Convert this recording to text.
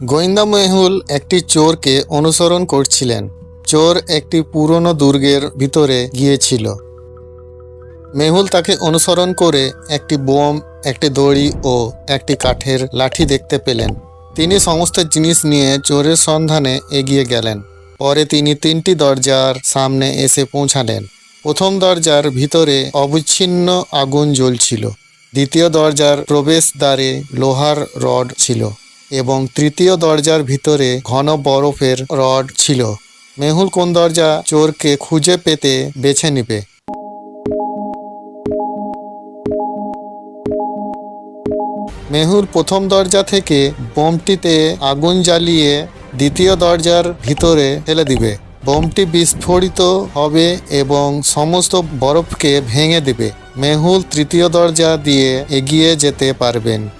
গোয়েন্দা মেহুল একটি চোরকে অনুসরণ করছিলেন। চোর একটি পুরনো দুর্গের ভিতরে গিয়েছিল। মেহুল তাকে অনুসরণ করে একটি বোম, একটি দড়ি ও একটি কাঠের লাঠি দেখতে পেলেন। তিনি সমস্ত জিনিস নিয়ে চোরের সন্ধানে এগিয়ে গেলেন। পরে তিনি তিনটি দরজার সামনে এসে পৌঁছালেন। প্রথম দরজার ভিতরে অবিচ্ছিন্ন আগুন জ্বলছিল। দ্বিতীয় দরজার প্রবেশদ্বারে লোহার রড ছিল। এবং তৃতীয় দরজার ভিতরে ঘন বরফের রড ছিল। মেহুল কোন দরজা চোরকে খুঁজে পেতে বেছে নিবে? মেহুল প্রথম দরজা থেকে বোমটিতে আগুন জ্বালিয়ে দ্বিতীয় দরজার ভিতরে ফেলে দিবে। বোমটি বিস্ফোরিত হবে এবং সমস্ত বরফকে ভেঙে দিবে। মেহুল তৃতীয় দরজা দিয়ে এগিয়ে যেতে পারবেন।